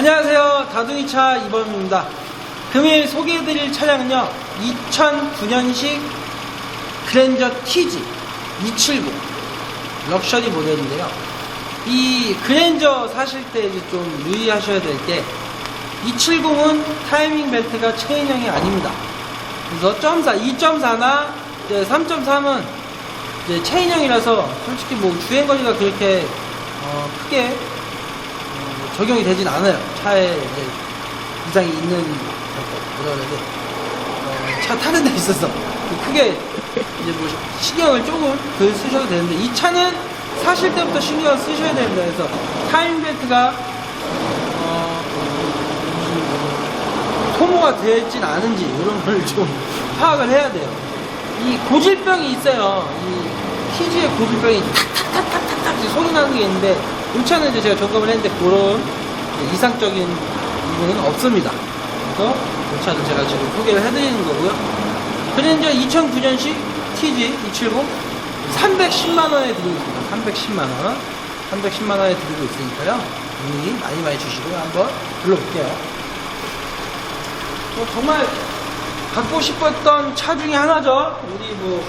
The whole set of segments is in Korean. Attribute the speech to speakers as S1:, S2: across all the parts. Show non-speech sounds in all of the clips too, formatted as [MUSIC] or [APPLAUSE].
S1: 안녕하세요. 다둥이차 이범입니다. 금일 소개해드릴 차량은요, 2009년식 그랜저 TG 270 럭셔리 모델인데요. 이 그랜저 사실 때 이제 좀 유의하셔야 될 게 270은 타이밍 벨트가 체인형이 아닙니다. 그래서 2.4, 2.4나 3.3은 이제 체인형이라서 솔직히 뭐 주행 거리가 그렇게 어, 크게 적용이 되진 않아요. 차에 이제 이상이 있는 뭐라 그래야 돼? 어, 차 타는 데 있어서 크게 이제 뭐 신경을 조금 덜 쓰셔도 되는데 이 차는 사실 때부터 신경을 쓰셔야 됩니다. 그래서 타임 벨트가 어, 무슨 소모가 되진 않은지 이런 걸 좀 [LAUGHS] 파악을 해야 돼요. 이 고질병이 있어요. 이 키즈의 고질병이 탁탁탁탁탁탁 이제 소리 나는 게 있는데 이 차는 이제 제가 점검을 했는데 그런 이제 이상적인 부분은 없습니다. 그래서 이 차는 제가 지금 소개를 해드리는 거고요. 그랜저 2009년식 TG 270 310만 원에 드리고 있습니다. 310만 원. 310만 원에 드리고 있으니까요. 문의 많이 많이 주시고요. 한번 불러볼게요. 뭐 정말 갖고 싶었던 차 중에 하나죠. 우리 뭐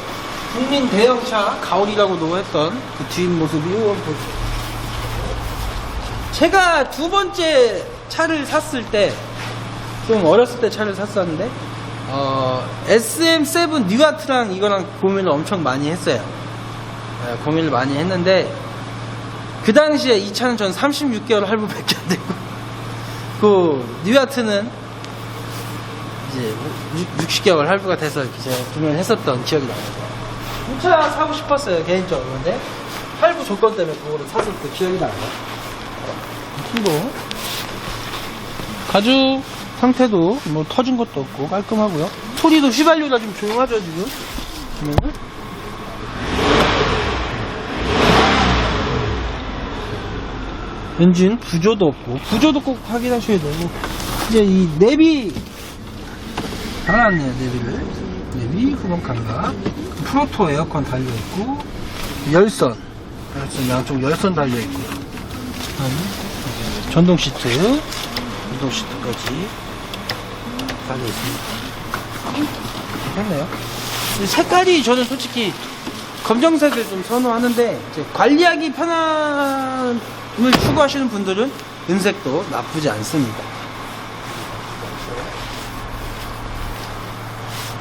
S1: 국민 대형차 가오리라고도 했던 그 뒷모습이 보세요. 제가 두 번째 차를 샀을 때 좀 어렸을 때 차를 샀었는데 어, SM7 뉴아트랑 이거랑 고민을 엄청 많이 했어요. 네, 고민을 많이 했는데 그 당시에 이 차는 전 36개월 할부밖에 안 되고 그 뉴아트는 이제 60개월 할부가 돼서 제가 구매를 했었던 기억이 나요. 이 차 사고 싶었어요 개인적으로 근데 할부 조건 때문에 그거를 샀었던 기억이 나요. 그리고 가죽 상태도 뭐 터진 것도 없고 깔끔하고요. 소리도 휘발유라 좀 조용하죠 지금. 보면은. 엔진 부조도 없고 부조도 꼭 확인하셔야 되고 이제 이 내비 달아놨네요 내비를. 내비 후방 감각. 프로토 에어컨 달려 있고 열선. 열선 양쪽 열선 달려 있고 전동 시트 전동 시트까지 달려있습니다 괜찮네요 이 색깔이 저는 솔직히 검정색을 좀 선호하는데 이제 관리하기 편함을 추구하시는 분들은 은색도 나쁘지 않습니다.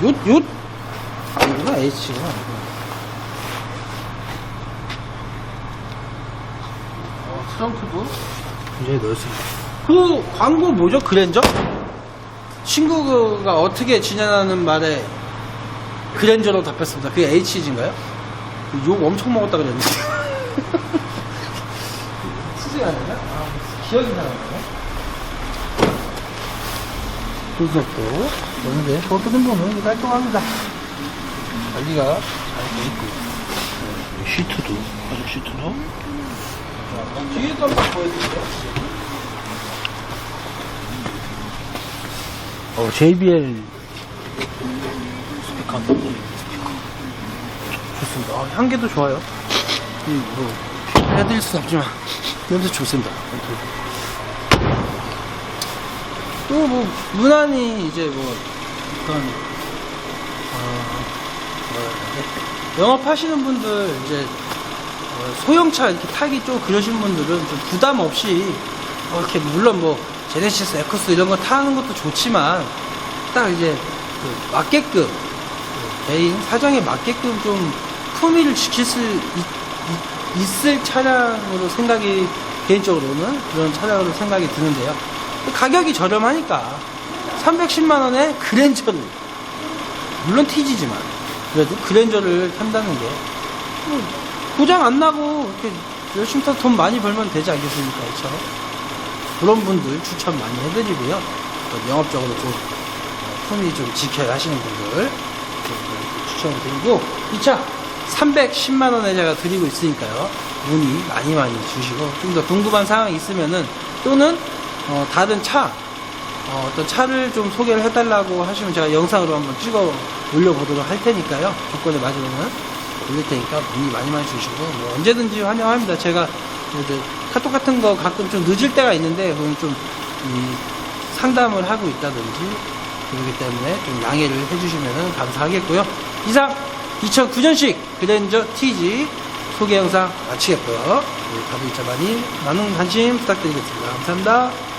S1: 요, 요, 아니구나, H구나. 어, 트렁크도 굉장히 넓습니다. 그 광고 뭐죠? 그랜저? 친구가 어떻게 지내라는 말에 그랜저로 답했습니다. 그게 HG인가요? 욕 엄청 먹었다 그랬는데. 치즈가 아니라? 아, 기억이 나는데. 분석도 오는데 버튼 보면 깔끔합니다. 관리가 잘 돼 있고 네, 시트도 가죽 시트도 자, 뒤에도 한번 보여드릴게요. 어, JBL 스피커 좋습니다. 아, 향기도 좋아요. 이, 뭐, 해드릴 순 없지만, 냄새 좋습니다. 또 뭐, 무난히 이제 뭐, 어떤, 어, 되지? 영업하시는 분들, 이제, 어, 소형차 이렇게 타기 좀 그러신 분들은 좀 부담 없이, 어, 이렇게 물론 뭐, 제네시스 에코스 이런 거 타는 것도 좋지만, 딱 이제, 그 맞게끔, 그 개인 사정에 맞게끔 좀 품위를 지킬 수 있, 을 차량으로 생각이 개인적으로는 그런 차량으로 생각이 드는데요. 가격이 저렴하니까 310만 원에 그랜저를 물론 TG지만 그래도 그랜저를 탄다는 게 뭐, 고장 안 나고 이렇게 열심히 타서 돈 많이 벌면 되지 않겠습니까? 그렇죠? 그런 분들 추천 많이 해드리고요. 또 영업적으로 좀 품위 좀 지켜야 하시는 분들 추천을 드리고 이 차 310만 원에 제가 드리고 있으니까요 문의 많이 많이 주시고 좀 더 궁금한 사항이 있으면은 또는 어, 다른 차 어, 떤 차를 좀 소개를 해달라고 하시면 제가 영상으로 한번 찍어 올려보도록 할 테니까요 조건에 맞으면은 올릴 테니까 문의 많이 많이 주시고 뭐 언제든지 환영합니다 제가 카톡 같은 거 가끔 좀 늦을 때가 있는데 그건 좀이 상담을 하고 있다든지 그렇기 때문에 좀 양해를 해주시면 감사하겠고요. 이상 2009년식 그랜저 TG 소개 영상 마치겠고요. 가부이차 많이 많은 관심 부탁드리겠습니다. 감사합니다.